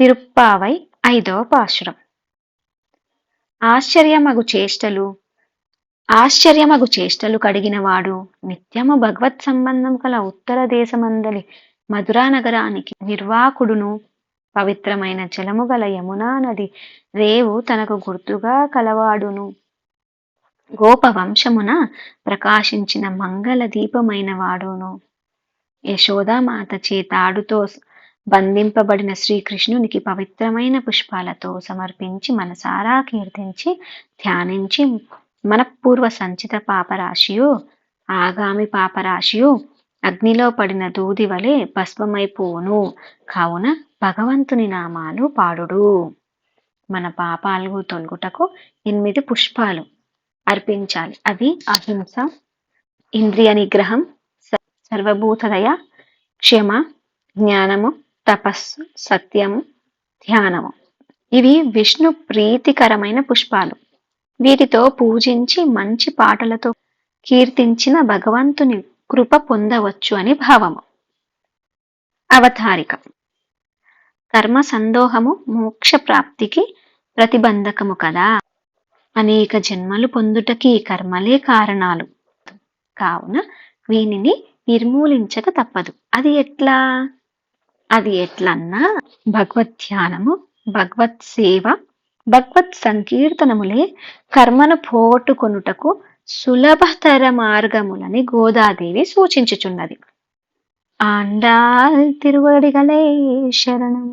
తిరుప్పావై ఐదవ పాశురం. ఆశ్చర్యమగు చేష్టలు ఆశ్చర్యమగు చేష్టలు కడిగినవాడు నిత్యము భగవత్ సంబంధం కల ఉత్తర దేశమందలి మధురా నగరానికి నిర్వాకుడును. పవిత్రమైన జలము గల యమునా నది రేవు తనకు గుర్తుగా కలవాడును. గోపవంశమున ప్రకాశించిన మంగళ దీపమైన వాడును యశోదామాత చేతాడుతో బంధింపబడిన శ్రీకృష్ణునికి పవిత్రమైన పుష్పాలతో సమర్పించి మనసారా కీర్తించి ధ్యానించి మనపూర్వ సంచిత పాపరాశియు ఆగామి పాపరాశియు అగ్నిలో పడిన దూది వలె భస్మమైపోను. కావున భగవంతుని నామాలు పాడుడు. మన పాపాలు తొలగుటకు ఎనిమిది పుష్పాలు అర్పించాలి. అవి అహింస ఇంద్రియ నిగ్రహం సర్వభూతదయ క్షమ జ్ఞానము తపస్సు సత్యము ధ్యానము. ఇవి విష్ణు ప్రీతికరమైన పుష్పాలు. వీటితో పూజించి మంచి పాటలతో కీర్తించిన భగవంతుని కృప పొందవచ్చు అని భావము. అవతారిక. కర్మ సందోహము మోక్ష ప్రాప్తికి ప్రతిబంధకము కదా. అనేక జన్మలు పొందుటకి కర్మలే కారణాలు. కావున వీనిని నిర్మూలించక తప్పదు. అది ఎట్లా? అది ఎట్లన్నా భగవత్ ధ్యానము భగవత్ సేవ భగవత్ సంకీర్తనములే కర్మను పోగొట్టుకొనుటకు సులభతర మార్గములని గోదాదేవి సూచించుచున్నది. ఆండాల్ తిరువడిగలే శరణం.